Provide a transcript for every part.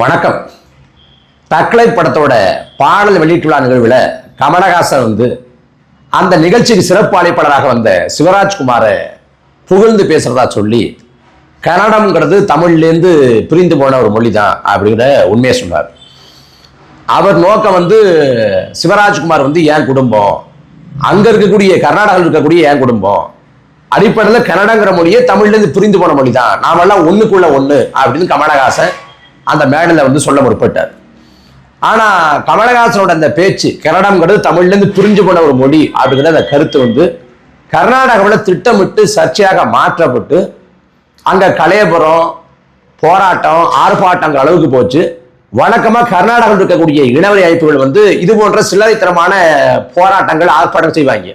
வணக்கம். தக்கலை படத்தோட பாடல் வெளியிட்டுள்ள நிகழ்வில் கமலஹாசன் வந்து அந்த நிகழ்ச்சிக்கு சிறப்பு அழைப்பாளராக வந்த சிவராஜ்குமாரை புகழ்ந்து பேசுறதா சொல்லி கன்னடம்ங்கிறது தமிழ்லேருந்து பிரிந்து போன ஒரு மொழி தான் அப்படிங்கிற உண்மையை சொன்னார். அவர் நோக்கம் வந்து சிவராஜ்குமார் வந்து என் குடும்பம்? அங்கே இருக்கக்கூடிய கர்நாடகாவில் இருக்கக்கூடிய என் குடும்பம்? அடிப்படையில் கன்னடங்கிற மொழியே தமிழ்லேருந்து பிரிந்து போன மொழி தான் நாமெல்லாம் ஒன்றுக்குள்ள ஒன்று அப்படின்னு கமலஹாசன் அந்த மேடையில் வந்து சொல்ல முற்பட்டார். ஆனால் கமலஹாசனோட அந்த பேச்சு கன்னடம்ங்கிறது தமிழ்லேருந்து பிரிஞ்சு போன ஒரு மொழி அப்படிங்கிற அந்த கருத்து வந்து கர்நாடகாவில் திட்டமிட்டு சர்ச்சையாக மாற்றப்பட்டு அங்கே கலையபுரம் போராட்டம் ஆர்ப்பாட்டங்கிற அளவுக்கு போச்சு. வழக்கமாக கர்நாடகாவில் இருக்கக்கூடிய இனவரி அமைப்புகள் வந்து இது போன்ற சில்லறைத்தனமான போராட்டங்கள் ஆர்ப்பாட்டம் செய்வாங்க.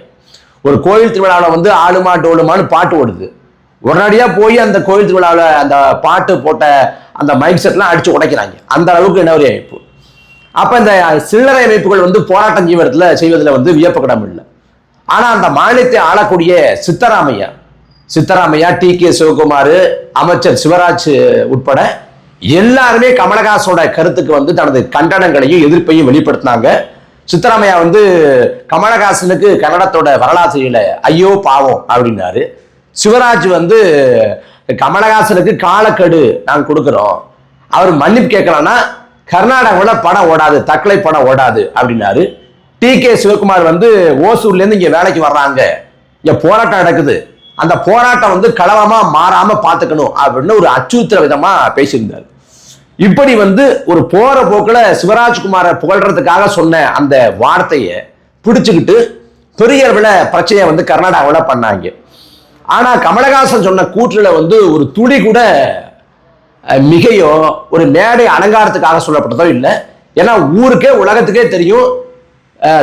ஒரு கோயில் திருவிழாவில் வந்து ஆளுமா டோலுமான்னு பாட்டு ஓடுது. உடனடியாக போய் அந்த கோயில் திருவிழாவில் அந்த பாட்டு போட்ட அந்த மைக் செட்லாம் அடிச்சு உடைக்கிறாங்க. அந்த அளவுக்கு இனவரி அமைப்பு அப்போ இந்த சில்லறை அமைப்புகள் வந்து போராட்டம் செய்வதில் செய்வதில் வந்து வியப்புக்கிடம் இல்லை. ஆனால் அந்த மாநிலத்தை ஆளக்கூடிய சித்தராமையா சித்தராமையா டி கே சிவகுமார் அமைச்சர் சிவராஜ் உட்பட எல்லாருமே கமலஹாசனோட கருத்துக்கு வந்து தனது கண்டனங்களையும் எதிர்ப்பையும் வெளிப்படுத்தினாங்க. சித்தராமையா வந்து கமலஹாசனுக்கு கன்னடத்தோட வரலாற்று ஐயோ பாவம் அப்படின்னாரு. சிவராஜ் வந்து கமலஹாசனுக்கு காலக்கெடு நாங்கள் கொடுக்குறோம். அவர் மன்னிப்பு கேட்கலான்னா கர்நாடகாவில் படம் ஓடாது தக்கலை படம் ஓடாது அப்படின்னாரு. டி. கே. சிவகுமார் வந்து ஓசூர்லேருந்து இங்கே வேலைக்கு வர்றாங்க. இங்கே போராட்டம் நடக்குது. அந்த போராட்டம் வந்து கலவரமா மாறாமல் பார்த்துக்கணும் அப்படின்னு ஒரு அச்சுறுத்துற விதமாக பேசியிருந்தார். இப்படி வந்து ஒரு போகிற போக்கில் சிவராஜ்குமாரை புகழ்கிறதுக்காக சொன்ன அந்த வார்த்தையை பிடிச்சிக்கிட்டு பெரிய அளவில் பிரச்சனையை வந்து கர்நாடகாவில் பண்ணாங்க. ஆனால் கமலஹாசன் சொன்ன கூற்றுல வந்து ஒரு துளி கூட மிகையும் மிகையோ ஒரு மேடை அலங்காரத்துக்காக சொல்லப்பட்டதோ இல்லை. ஏன்னா ஊருக்கே உலகத்துக்கே தெரியும்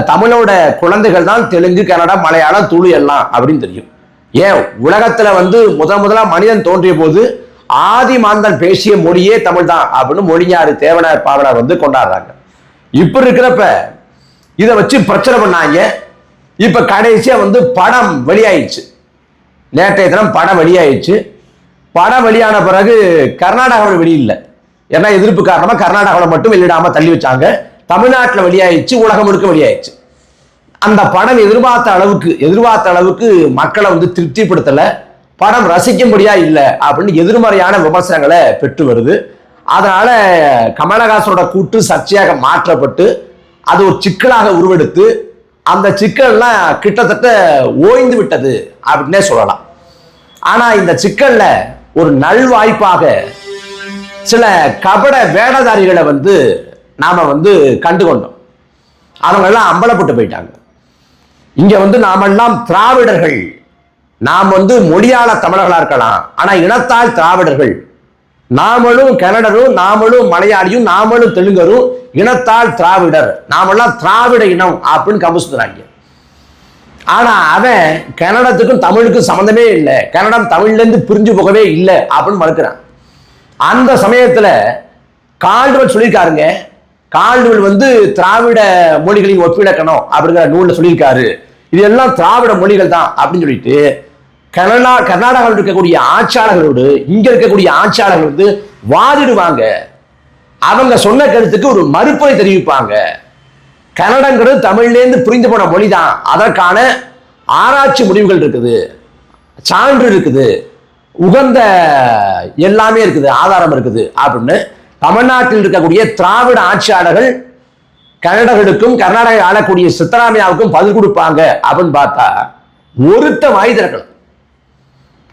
தமிழோட குழந்தைகள் தான் தெலுங்கு கன்னடா மலையாளம் துளு எல்லாம் அப்படின்னு தெரியும். ஏன்? உலகத்தில் வந்து முதல் முதலாக மனிதன் தோன்றிய போது ஆதி மாந்தன் பேசிய மொழியே தமிழ் தான் அப்படின்னு மொழிஞாறு தேவனார் பாவனார் வந்து கொண்டாடுறாங்க. இப்படி இருக்கிறப்ப இதை வச்சு பிரச்சனை பண்ணாங்க. இப்போ கடைசியாக வந்து படம் வெளியாயிடுச்சு. நேற்றைய தினம் படம் வெளியாயிடுச்சு. படம் வெளியான பிறகு கர்நாடகாவில் வெளியில்லை. ஏன்னா எதிர்ப்பு காரணமாக கர்நாடகாவில் மட்டும் வெளியிடாமல் தள்ளி வச்சாங்க. தமிழ்நாட்டில் வெளியாயிடுச்சு உலகம் முழுக்க வெளியாயிடுச்சு. அந்த படம் எதிர்பார்த்த அளவுக்கு எதிர்பார்த்த அளவுக்கு மக்களை வந்து திருப்திப்படுத்தலை. படம் ரசிக்கும்படியா இல்லை அப்படின்னு எதிர்மறையான விமர்சனங்களை பெற்று வருது. அதனால கமலஹாசனோட கூட்டு சர்ச்சையாக மாற்றப்பட்டு அது ஒரு சிக்கலாக உருவெடுத்து அந்த சிக்கன்லாம் கிட்டத்தட்ட ஓய்ந்து விட்டது அப்படின்னே சொல்லலாம். ஆனால் இந்த சிக்கனில் ஒரு நல்வாய்ப்பாக சில கபட வேடதாரிகளை வந்து நாம் வந்து கண்டு கொண்டோம் அவங்க எல்லாம் அம்பலப்பட்டு போயிட்டாங்க. இங்கே வந்து நாமெல்லாம் திராவிடர்கள். நாம் வந்து மொழியாள தமிழர்களாக இருக்கலாம். ஆனால் இனத்தால் திராவிடர்கள் நாமளும் கன்னடரும் நாமளும் மலையாளியும் நாமளும் தெலுங்கரும் இனத்தால் திராவிடர். நாமெல்லாம் திராவிட இனம் அப்படின்னு கம்புசுறாங்க ஆனா அவன் கன்னடத்துக்கும் தமிழுக்கும் சம்மந்தமே இல்லை. கன்னடம் தமிழ்லேருந்து பிரிஞ்சு போகவே இல்லை அப்படின்னு மறுக்கிறான். அந்த சமயத்தில் கால்டுவல் சொல்லியிருக்காருங்க. கால்டுவல் வந்து திராவிட மொழிகளின் ஒப்பிலக்கணம் அப்படிங்கிற நூலில் சொல்லியிருக்காரு. இது எல்லாம் திராவிட மொழிகள் தான் அப்படின்னு சொல்லிட்டு கனடா கர்நாடகாவில் இருக்கக்கூடிய ஆட்சியாளர்களோடு இங்க இருக்கக்கூடிய ஆட்சியாளர்கள் வந்து வாதிடுவாங்க. அவங்க சொன்ன கருத்துக்கு ஒரு மறுப்பை தெரிவிப்பாங்க. கன்னடங்கிறது தமிழ்லேருந்து புரிந்து போன மொழி தான் அதற்கான ஆராய்ச்சி முடிவுகள் இருக்குது. சான்று இருக்குது. உகந்த எல்லாமே இருக்குது. ஆதாரம் இருக்குது. அப்படின்னு தமிழ்நாட்டில் இருக்கக்கூடிய திராவிட ஆட்சியாளர்கள் கன்னடர்களுக்கும் கர்நாடகா ஆளக்கூடிய சித்தராமையாவுக்கும் பதில் கொடுப்பாங்க அப்படின்னு பார்த்தா ஒருத்த வாய்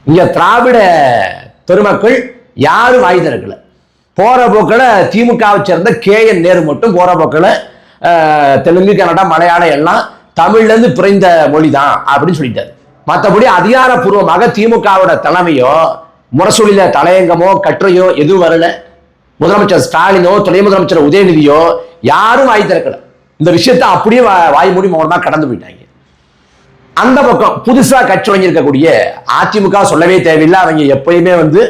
இங்கே திராவிட பெருமக்கள் யாரும் வாய் போகிற போக்கில் திமுகவை சேர்ந்த கே என் நேரு மட்டும் போகிற போக்கில் தெலுங்கு கன்னடா மலையாளம் எல்லாம் தமிழ்லேருந்து பிறந்த மொழி தான் அப்படின்னு சொல்லிட்டாரு. மற்றபடி அதிகாரப்பூர்வமாக திமுகவோட தலைமையோ முரசொலியில் தலையங்கமோ கற்றையோ எதுவும் வரல. முதலமைச்சர் ஸ்டாலினோ துணை முதலமைச்சர் உதயநிதியோ யாரும் வாய் திறக்கலை இந்த விஷயத்தை அப்படியே வா- வாய் மூடி கடந்து போயிட்டாங்க. அந்த பக்கம் புதுசா கட்சி வாங்கியிருக்கக்கூடிய அதிமுக சொல்லவே தேவையில்லை. அவங்க எப்பயுமே வந்து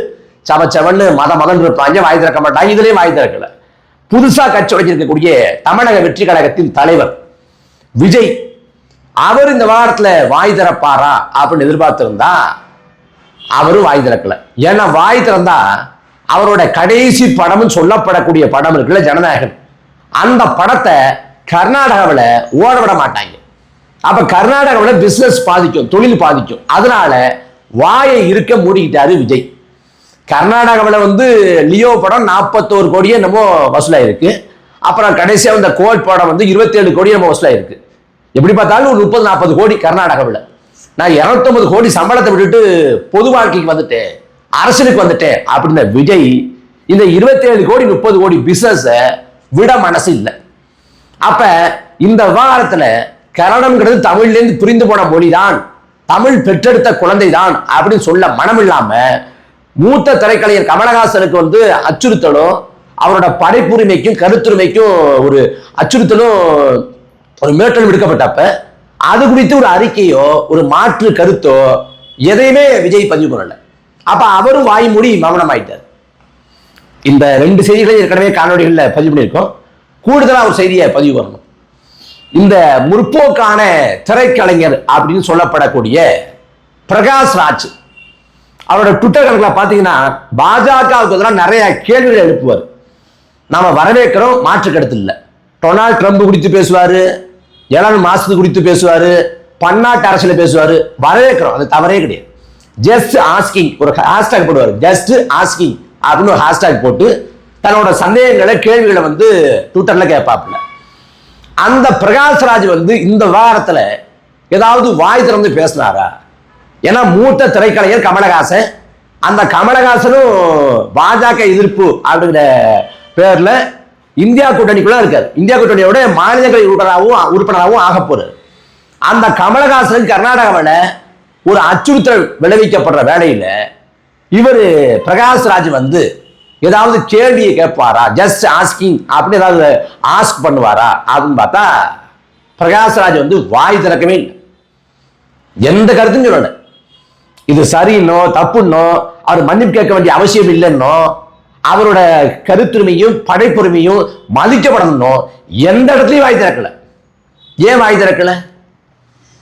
சவச்சவன்னு மத மதம் இருப்பாங்க வாய் திறக்க மாட்டாங்க. இதுலயும் வாய் திறக்கல. புதுசா கட்சி வாங்கியிருக்கக்கூடிய தமிழக வெற்றி கழகத்தின் தலைவர் விஜய் அவர் இந்த வாரத்துல வாய் திறப்பாரா அப்படின்னு எதிர்பார்த்திருந்தா அவரும் வாய் திறக்கல. ஏன்னா வாய் திறந்தா அவரோட கடைசி படம்னு சொல்லப்படக்கூடிய படம் இருக்குல்ல ஜனநாயகன் அந்த படத்தை கர்நாடகாவில் ஓட விட மாட்டாங்க. அப்ப கர்நாடகாவில் பிசினஸ் பாதிக்கும் தொழில் பாதிக்கும். அதனால வாயை இருக்க மூடிக்கிட்டாரு விஜய். கர்நாடகாவில் வந்து லியோ படம் நாற்பத்தோரு கோடியே என்னமோ வசூலாயிருக்கு. அப்புறம் கடைசியாக வந்த கோட் படம் வந்து இருபத்தேழு கோடி நம்ம வசூலாயிருக்கு. எப்படி பார்த்தாலும் ஒரு முப்பது நாற்பது கோடி கர்நாடகாவில். நான் இரநூத்தொம்பது கோடி சம்பளத்தை விட்டுட்டு பொது வாழ்க்கைக்கு வந்துட்டேன் அரசியலுக்கு வந்துட்டேன் அப்படின்ற விஜய் இந்த இருபத்தேழு கோடி முப்பது கோடி பிசினஸை விட மனசு இல்லை. அப்போ இந்த விவகாரத்தில் கன்னடம்ங்கிறது தமிழ்லேருந்து புரிந்து போன மொழிதான். தமிழ் பெற்றெடுத்த குழந்தை தான் அப்படின்னு சொல்ல மனம் இல்லாம மூத்த திரைக்கலைஞர் கமலஹாசனுக்கு வந்து அச்சுறுத்தலும் அவரோட படைப்புரிமைக்கும் கருத்துரிமைக்கும் ஒரு அச்சுறுத்தலும் ஒரு மேட்டல் விடுக்கப்பட்டப்ப அது குறித்து ஒரு அறிக்கையோ ஒரு மாற்று கருத்தோ எதையுமே விஜய் பதிவு பண்ணல. அப்ப அவரும் வாய் மூடி மௌனமாயிட்டார். இந்த ரெண்டு செய்திகளை ஏற்கனவே காணொலிகளில் பதிவு பண்ணியிருக்கோம். கூடுதலாக ஒரு செய்தியை பதிவு பண்ணணும். இந்த முற்போக்கான திரைக்கலைஞர் அப்படின்னு சொல்லப்படக்கூடிய பிரகாஷ் ராஜ். அவரோட ட்விட்டர் கணக்கில் பார்த்தீங்கன்னா பாஜகவுக்கு எதிராக நிறைய கேள்விகள் எழுப்புவார். நாம வரவேற்கிறோம் மாற்று கருத்து இல்லை. டொனால்ட் ட்ரம்ப் குறித்து பேசுவார் எலன் மாசத்து குறித்து பேசுவார் பன்னாட்டு அரசியல் பேசுவார் வரவேற்கிறோம். அது தவறே கிடையாது. ஜஸ்ட் ஆஸ்கிங் ஒரு ஹேஷ்டாக் போடுவார். ஜஸ்ட் ஆஸ்கிங் அப்படின்னு ஒரு ஹேஷ்டாக் போட்டு தன்னோட சந்தேகங்களை கேள்விகளை வந்து ட்விட்டரில் கேட்பாப்புல. அந்த பிரகாஷ்ராஜ் வந்து இந்த விவகாரத்தில் ஏதாவது வாய் திறந்து பேசினாரா? ஏன்னா மூத்த திரைக்கலைஞர் கமலஹாசன் அந்த கமலஹாசனும் பாஜக எதிர்ப்பு அப்படிங்கிற பேரில் இந்தியா கூட்டணிக்குள்ள இருக்கார். இந்தியா கூட்டணியோட மாநிலங்களை உறுப்பினராகவும் உறுப்பினராகவும் ஆக போறார். அந்த கமலஹாசன் கர்நாடகாவில் ஒரு அச்சுறுத்தல் விளைவிக்கப்படுற வேலையில் இவர் பிரகாஷ்ராஜ் வந்து ஏதாவது கேள்வியை கேட்பாரா? ஜஸ்ட் ஆஸ்கிங் அப்படின்னு ஏதாவது ஆஸ்க் பண்ணுவாரா? அப்படின்னு பார்த்தா பிரகாஷ்ராஜ் வந்து வாய் திறக்கவே இல்லை. எந்த கருத்தும் சொல்லல. இது சரின்னோ தப்புன்னோ அவர் மன்னிப்பு கேட்க வேண்டிய அவசியம் இல்லைன்னோ அவரோட கருத்துரிமையும் படைப்புரிமையும் மதிக்கப்படணும்னோ எந்த இடத்துலையும் வாய் திறக்கல. ஏன் வாய் திறக்கல?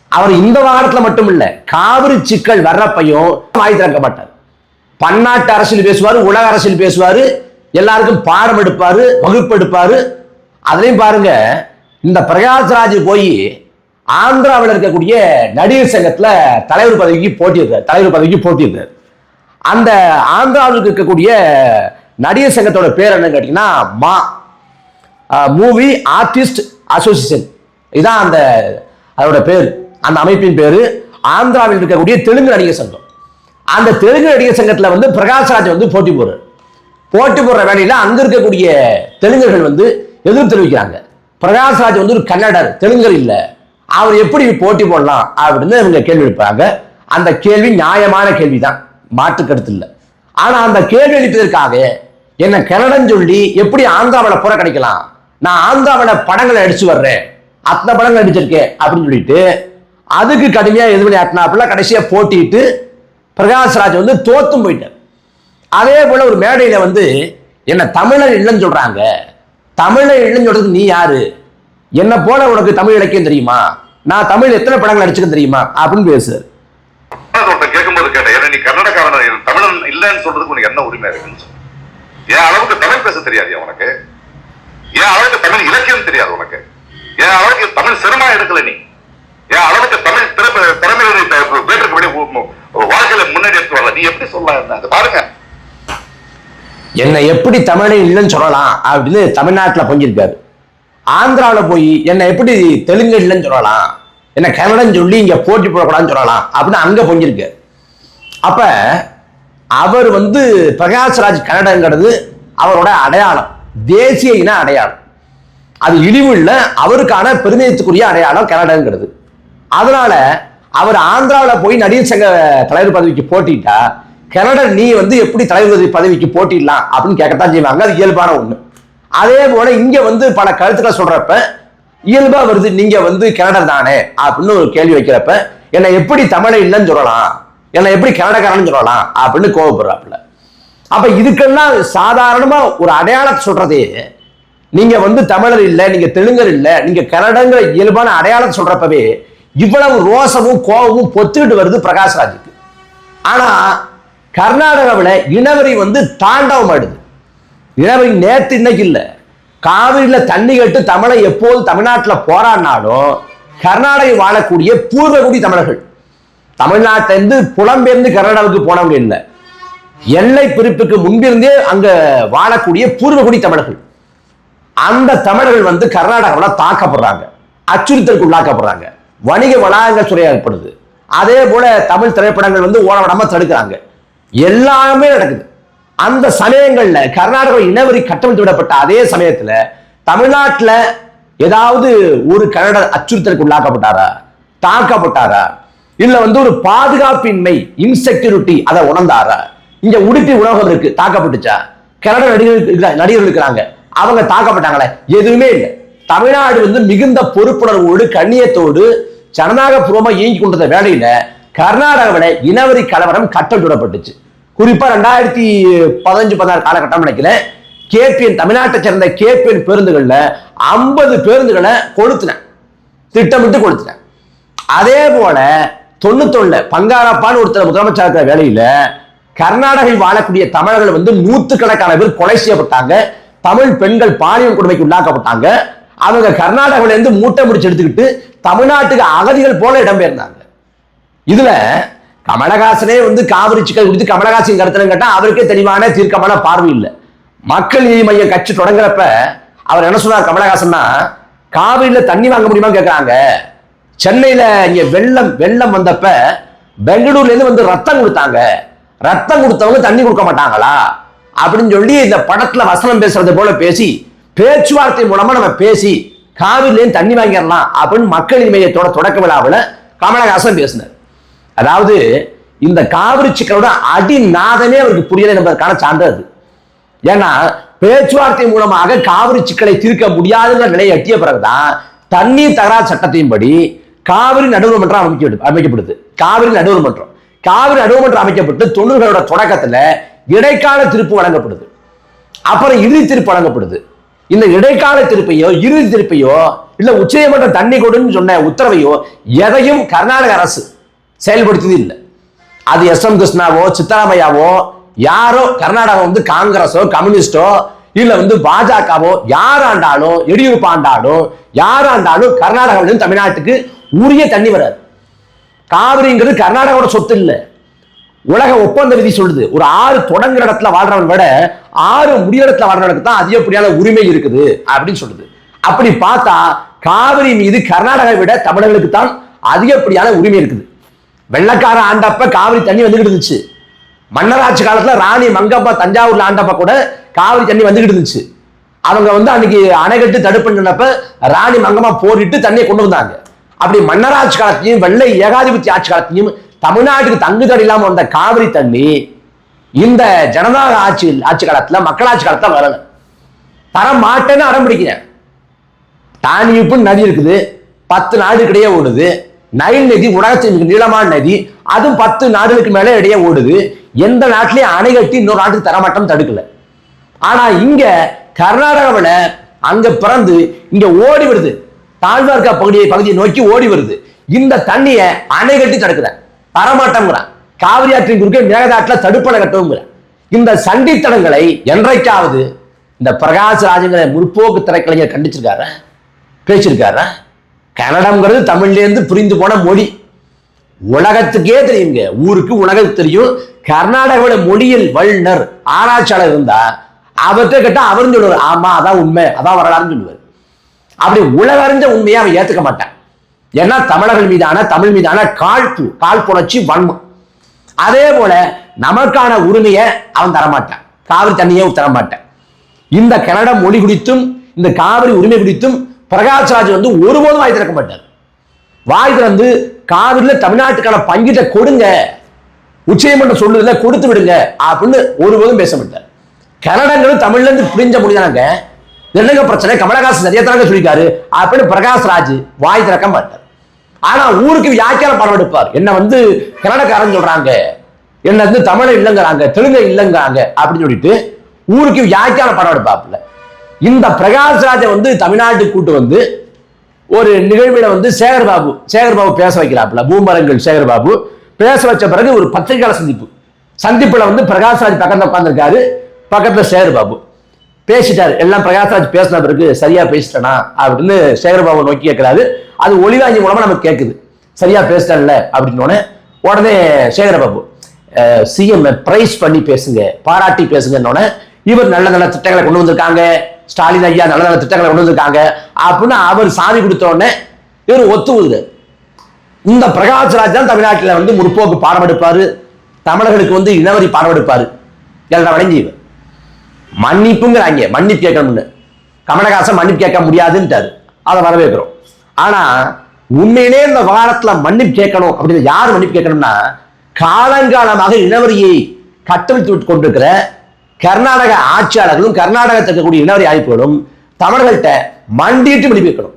அவர் இந்த வாரத்தில் மட்டும் இல்லை காவிரி சிக்கல் வர்றப்பையும் வாய் திறக்க மாட்டார். பன்னாட்டு அரசியல் பேசுவார் உலக அரசியல் பேசுவார் எல்லாருக்கும் பாடம் எடுப்பார் வகுப்பு எடுப்பார். அதையும் பாருங்க இந்த பிரகாஷ்ராஜ் போய் ஆந்திராவில் இருக்கக்கூடிய நடிகர் சங்கத்தில் தலைவர் பதவிக்கு போட்டியிருக்கார் தலைவர் பதவிக்கு போட்டியிருக்கார் அந்த ஆந்திராவில் இருக்கக்கூடிய நடிகர் சங்கத்தோட பேர் என்னன்னு கேட்டீங்கன்னா மா மூவி ஆர்டிஸ்ட் அசோசியேஷன். இதான் அந்த அதோட பேர் அந்த அமைப்பின் பேர். ஆந்திராவில் இருக்கக்கூடிய தெலுங்கு நடிகர் சங்கம். அந்த தெலுங்கு நடிகர் சங்கத்தில் வந்து பிரகாஷ்ராஜ் வந்து போட்டி போடுறார். போட்டி போடுற வேலையில் அங்கே இருக்கக்கூடிய தெலுங்கர்கள் வந்து எதிர்ப்பு தெரிவிக்கிறாங்க. பிரகாஷ்ராஜ் வந்து ஒரு கன்னடர் தெலுங்கர் இல்லை. அவர் எப்படி போட்டி போடலாம் அப்படின்னு இவங்க கேள்வி எழுப்பாங்க அந்த கேள்வி நியாயமான கேள்விதான். தான் கருத்து இல்லை. ஆனால் அந்த கேள்வி எழுப்பதற்காக என்னை கன்னடம் சொல்லி எப்படி ஆந்திராவில் புறக்கணிக்கலாம் நான் ஆந்திராவில் படங்களை அடிச்சு வர்றேன். அத்தனை படங்கள் அடிச்சிருக்கேன் அப்படின்னு சொல்லிட்டு அதுக்கு கடுமையாக எது பண்ணி ஆட்டினாப்புல கடைசியாக போட்டிட்டு பிரகாஷ்ராஜ் வந்து தோத்தும் போயிட்டார் அதே போல் ஒரு மேடையில் வந்து என்னை தமிழர் இல்லைன்னு சொல்கிறாங்க தமிழர் இல்லைன்னு சொல்றதுக்கு நீ யாரு என்னை போல உனக்கு தமிழ் இலக்கியம் தெரியுமா நான் தமிழ் எத்தனை படங்கள் அடிச்சுக்க தெரியுமா அப்படின்னு பேசுறாரு கேட்கும்போது கேட்டேன் ஏன்னா நீ கன்னடக்காரன் தமிழன் இல்லைன்னு சொல்றதுக்கு உனக்கு என்ன உரிமை இருக்குன்னு சொல்லு. என் அளவுக்கு தமிழ் பேச தெரியாது உனக்கு என் அளவுக்கு தமிழ் இலக்கியம் தெரியாது உனக்கு என் அளவுக்கு தமிழ் சிரமா எடுக்கல நீ என் அளவுக்கு தமிழ் திறமை திறமையில நீ என்ன? பாருங்க. என்னை எப்படி தமிழை இல்லைன்னு சொல்லலாம் அப்படின்னு தமிழ்நாட்டில் பொங்கியிருக்காரு. ஆந்திராவில் போய் என்னை எப்படி தெலுங்கு இல்லைன்னு சொல்லலாம் என்ன கன்னடம் சொல்லி இங்க போட்டி போடக்கூடாதுன்னு சொல்லலாம் அப்படின்னு அங்க பொங்கியிருக்காரு. அப்ப அவர் வந்து பிரகாஷ்ராஜ் கன்னடங்கிறது அவரோட அடையாளம் தேசிய இன அடையாளம். அது இழிவு இல்லை அவருக்கான பெருமிதத்துக்குரிய அடையாளம் கன்னடங்கிறது. அதனால அவர் ஆந்திராவில் போய் நடிகர் சங்க தலைவர் பதவிக்கு போட்டிட்டா கனடா நீ வந்து எப்படி தலைவர் பதவிக்கு போட்டிடலாம் அப்படின்னு கேட்கத்தான் செய்வாங்க. அது இயல்பான ஒண்ணு. அதே போல இங்க வந்து பல கருத்துக்களை சொல்றப்ப இயல்பா வருது நீங்க வந்து கன்னடர் தானே அப்படின்னு ஒரு கேள்வி வைக்கிறப்ப என்னை எப்படி தமிழை இல்லைன்னு சொல்லலாம் என்னை எப்படி கன்னடக்காரன்னு சொல்லலாம் அப்படின்னு கோவப்படுறாப்புல. அப்ப இதுக்கெல்லாம் சாதாரணமா ஒரு அடையாளத்தை சொல்றதே நீங்க வந்து தமிழர் இல்லை நீங்க தெலுங்கர் இல்லை நீங்க கன்னடங்கிற இயல்பான அடையாளத்தை சொல்றப்பவே இவ்வளவு ரோசமும் கோபமும் பொத்துக்கிட்டு வருது பிரகாஷ்ராஜுக்கு. ஆனா கர்நாடகாவில் இனவரி வந்து தாண்டவம் ஆடுது. இனவரி நேற்று இன்னைக்கு இல்லை. காவிரியில் தண்ணி கட்டு தமிழை எப்போது தமிழ்நாட்டில் போராடினாலும் கர்நாடகை வாழக்கூடிய பூர்வகுடி தமிழர்கள். தமிழ்நாட்டிலேருந்து புலம்பெயர்ந்து கர்நாடகாவுக்கு போனவங்க இல்லை. எல்லை பிரிப்புக்கு முன்பிருந்தே அங்க வாழக்கூடிய பூர்வகுடி தமிழர்கள். அந்த தமிழர்கள் வந்து கர்நாடகாவில் தாக்கப்படுறாங்க. அச்சுறுத்தலுக்கு உள்ளாக்கப்படுறாங்க. வணிக வளாகங்கள் சுரையாகப்படுது அதே போல தமிழ் திரைப்படங்கள் வந்து ஓட தடுக்கிறாங்க. எல்லாமே நடக்குது. அந்த சமயங்கள்ல கர்நாடக இனவரி கட்டமைத்து விடப்பட்ட அதே சமயத்துல தமிழ்நாட்டுல ஏதாவது ஒரு கன்னட அச்சுறுத்தலுக்கு உள்ளாக்கப்பட்டாரா? தாக்கப்பட்டாரா? இல்ல வந்து ஒரு பாதுகாப்பின்மை இன்செக்யூரிட்டி அதை உணர்ந்தாரா? இங்க உடுப்பி உணவகம் இருக்கு தாக்கப்பட்டுச்சா? கன்னட நடிகர்கள் நடிகர்கள் இருக்கிறாங்க. அவங்க தாக்கப்பட்டாங்களே? எதுவுமே இல்லை. தமிழ்நாடு வந்து மிகுந்த பொறுப்புணர்வோடு கண்ணியத்தோடு ஜனநாயக பூர்வமா இயங்கி கொண்டிருந்த வேலையில கர்நாடகாவில் இனவரி கலவரம் கட்டம் சுடப்பட்டுச்சு குறிப்பா ரெண்டாயிரத்தி பதினஞ்சு பதினாறு காலகட்டம் நினைக்கிறேன் கேபிஎன் தமிழ்நாட்டை சேர்ந்த கேபிஎன் பேருந்துகளில் ஐம்பது பேருந்துகளை கொளுத்தினேன் திட்டமிட்டு கொளுத்தினேன் அதே போல தொண்ணூத்தொன்னு பங்காரப்பான்னு ஒருத்தர் முதலமைச்சர் இருக்கிற வேலையில கர்நாடகில் வாழக்கூடிய தமிழர்கள் வந்து நூத்துக்கணக்கான பேர் கொலை செய்யப்பட்டாங்க. தமிழ் பெண்கள் பாலியல் கொடுமைக்கு உள்ளாக்கப்பட்டாங்க. அவங்க கர்நாடகாவிலேருந்து மூட்டை முடிச்சு எடுத்துக்கிட்டு தமிழ்நாட்டுக்கு அகதிகள் போல இடம்பெயர்ந்தாங்க. இதுல கமலஹாசனே வந்து காவிரி சிக்கல் குறித்து கமலஹாசன் கருத்தனம் கேட்டா அவருக்கே தெளிவான தீர்க்கமான பார்வை இல்லை. மக்கள் நீதி மையம் கட்சி தொடங்குறப்ப அவர் என்ன சொன்னார் கமலஹாசன்னா காவிரியில தண்ணி வாங்க முடியுமா கேக்குறாங்க. சென்னையில இங்க வெள்ளம் வெள்ளம் வந்தப்ப பெங்களூர்ல இருந்து வந்து ரத்தம் கொடுத்தாங்க. ரத்தம் கொடுத்தவங்க தண்ணி கொடுக்க மாட்டாங்களா? அப்படின்னு சொல்லி இந்த படத்துல வசனம் பேசுறது போல பேசி பேச்சுவார்த்தை மூலமா நம்ம பேசி காவிரிலேயும் தண்ணி வாங்கிடலாம் அப்படின்னு மக்கள் நீதி மையத்தோட தொடக்க விழாவில் கமலஹாசன் பேசினார். அதாவது இந்த காவிரி சிக்கலோட அடிநாதமே அவருக்கு புரியலை என்பதற்கான சான்று அது. ஏன்னா பேச்சுவார்த்தை மூலமாக காவிரி சிக்கலை தீர்க்க முடியாதுங்கிற நிலையை எட்டிய பிறகுதான் தண்ணீர் தகராறு சட்டத்தின்படி காவிரி நடுவர் மன்றம் அமைக்க அமைக்கப்படுது. காவிரி நடுவர் மன்றம் காவிரி நடுவர் மன்றம் அமைக்கப்பட்டு தொண்ணூறுகளோட தொடக்கத்துல இடைக்கால திருப்பு வழங்கப்படுது. அப்புறம் இறுதி திருப்பு வழங்கப்படுது. இந்த இடைக்கால திருப்பையோ இறுதி திருப்பையோ இல்ல உச்சநீதிமன்றம் தண்ணி கொடுன்னு சொன்ன உத்தரவையோ எதையும் கர்நாடக அரசு செயல்படுத்தியது இல்லை. அது எஸ் எம் கிருஷ்ணாவோ சித்தராமையாவோ யாரோ கர்நாடகா வந்து காங்கிரஸோ கம்யூனிஸ்டோ இல்ல வந்து பாஜகவோ யாராண்டாலும் எடியூரப்பா ஆண்டாலும் யாராண்டாலும் கர்நாடகாவிலிருந்து தமிழ்நாட்டுக்கு உரிய தண்ணி வராது. காவிரிங்கிறது கர்நாடகாவோட சொத்து இல்லை. உலக ஒப்பந்த விதி சொல்லுது. ஒரு ஆறு தொடங்குற இடத்துல வாழ்றவன் விட ஆறு முடிகிற இடத்துல வாழ்றவனுக்கு தான் அதிகப்படியான உரிமை இருக்குது அப்படின்னு சொல்லுது. அப்படி பார்த்தா காவிரி மீது கர்நாடகாவை விட தமிழர்களுக்கு தான் அதிகப்படியான உரிமை இருக்குது. வெள்ளக்கார ஆண்டப்ப காவிரி தண்ணி வந்துகிட்டு இருந்துச்சு. மன்னராட்சி காலத்துல ராணி மங்கப்பா தஞ்சாவூர்ல ஆண்டப்ப கூட காவிரி தண்ணி வந்துகிட்டு இருந்துச்சு. அவங்க வந்து அன்னைக்கு அணைகட்டு தடுப்புன்றப்ப ராணி மங்கம்மா போரிட்டு தண்ணியை கொண்டு வந்தாங்க. அப்படி மன்னராட்சி காலத்தையும் வெள்ளை ஏகாதிபத்திய ஆட்சி காலத்தையும் தமிழ்நாட்டுக்கு தங்கு தடை இல்லாம வந்த காவிரி தண்ணி இந்த ஜனதா ஆட்சி ஆட்சி காலத்துல மக்களாட்சி காலத்துல வரல. தர மாட்டேன்னு அடம் பிடிக்கிறேன் தானியப்புன்னு நதி இருக்குது. பத்து நாடுகளிடையே ஓடுது. நைல் நதி உலகத்தின் மிக நீளமான நதி அதுவும் பத்து நாடுகளுக்கு மேலே இடையே ஓடுது. எந்த நாட்டிலையும் அணை கட்டி இன்னொரு நாட்டுக்கு தரமாட்டம் தடுக்கல. ஆனா இங்க கர்நாடகாவில் அங்க பிறந்து இங்க ஓடி வருது. தாழ்வார்கா பகுதியை பகுதியை நோக்கி ஓடி வருது. இந்த தண்ணியை அணை கட்டி தடுக்கிறேன் தரமாட்டம்ங்கிறான். காவிரி ஆற்றின் குறுக்கே மேகதாட்டில் தடுப்பணை கட்டவுங்கிறான் இந்த சண்டித்தனங்களை என்றைக்காவது இந்த பிரகாஷ் ராஜங்களை முற்போக்கு திரைக்கலைஞர் கண்டிச்சிருக்காரு? பேசியிருக்காரு? கன்னடம்ங்கிறது தமிழ்லேருந்து புரிந்து போன மொழி. உலகத்துக்கே தெரியுங்க ஊருக்கு உலகத்துக்கு தெரியும். கர்நாடகாவோட மொழியில் வல்லுனர் ஆராய்ச்சியாளர் இருந்தா அவர்கிட்ட கேட்டா அவரும் சொல்லுவார் ஆமா அதான் உண்மை. அதான் வரலாறுன்னு சொல்லுவார். அப்படி உலக அறிஞ்ச உண்மையை அவன் ஏத்துக்க மாட்டான். ஏன்னா தமிழர்கள் மீதான தமிழ் மீதான காழ்ப்பு காழ்ப்புணர்ச்சி வன்மம். அதே போல நமக்கான உரிமையை அவன் தரமாட்டான். காவிரி தண்ணியை தரமாட்டான். இந்த கன்னட மொழி குறித்தும் இந்த காவிரி உரிமை குறித்தும் பிரகாஷ்ராஜ் வந்து ஒருபோதும் வாய் திறக்க மாட்டார். வாய் திறந்து காவிரியில் தமிழ்நாட்டுக்கான பங்கீட்டை கொடுங்க உச்சநீதிமன்றம் சொல்லுதுல கொடுத்து விடுங்க அப்படின்னு ஒருபோதும் பேச மாட்டார். கன்னடங்களும் தமிழ்ல இருந்து புரிஞ்ச முடியாங்க என்னங்க பிரச்சனை கமலஹாசன் சரியா தானங்க சொல்லிருக்காரு அப்படின்னு பிரகாஷ்ராஜ் வாய் திறக்க மாட்டார். ஆனா ஊருக்கு வியாக்கியான படம் எடுப்பார். என்ன வந்து கன்னடக்காரன் சொல்றாங்க. என்ன வந்து தமிழை இல்லைங்கிறாங்க தெலுங்கு இல்லைங்கிறாங்க அப்படின்னு சொல்லிட்டு ஊருக்கு வியாக்கியான படம் எடுப்பாப்புல. இந்த பிரகாஷ் ராஜை வந்து தமிழ்நாட்டுக்கு கூட்டு வந்து ஒரு நிகழ்வில் வந்து சேகர் பாபு பேச வைக்கிறாப்புல பூமரங்கள் சேகர்பாபு. பேச வச்ச பிறகு ஒரு பத்திரிகையாளர் சந்திப்பு. சந்திப்பில் வந்து பிரகாஷ்ராஜ் பக்கத்தில் உட்காந்துருக்காரு பக்கத்தில் சேகர்பாபு. பேசிட்டார். எல்லாம் பிரகாஷ்ராஜ் பேசின பிறகு சரியாக பேசிட்டேனா அப்படின்னு சேகர்பாபு நோக்கி கேட்குறாரு. அது ஒளிவாங்கி மூலமாக நமக்கு கேட்குது. சரியாக பேசிட்டல அப்படின்னு உடனே சேகரபாபு சிஎம் பிரைஸ் பண்ணி பேசுங்க பாராட்டி பேசுங்கன்னொடனே இவர் நல்ல நல்ல திட்டங்களை கொண்டு வந்திருக்காங்க. ஸ்டாலின் ஐயா நல்ல நல்ல திட்டங்களை கொண்டு வந்திருக்காங்க அப்படின்னு அவர் சாமி கொடுத்தோடனே இவர் ஒத்துவுது இந்த பிரகாஷ்ராஜ் தான் தமிழ்நாட்டில் வந்து முற்போக்கு பாடம் தமிழர்களுக்கு வந்து இனவரி பாடம் எடுப்பாரு எல்லாம் வழங்கி இவர். மன்னிப்புங்கிறாங்க மன்னிப்பு கேட்கணும்னு. கமலஹாசன் மன்னிப்பு கேட்க முடியாதுன்ட்டாரு. அதை வரவேற்கிறோம். ஆனால் உண்மையிலே இந்த வாரத்தில் மன்னிப்பு கேட்கணும் அப்படின்னு யார் மன்னிப்பு கேட்கணும்னா காலங்காலமாக இனவரியை கட்டவிழ்த்து கொண்டிருக்கிற கர்நாடக ஆட்சியாளர்களும் கர்நாடகத்தில் இருக்கக்கூடிய இனவரி அமைப்புகளும் தமிழர்கள்ட்ட மண்டிட்டு விடுவிக்கணும்.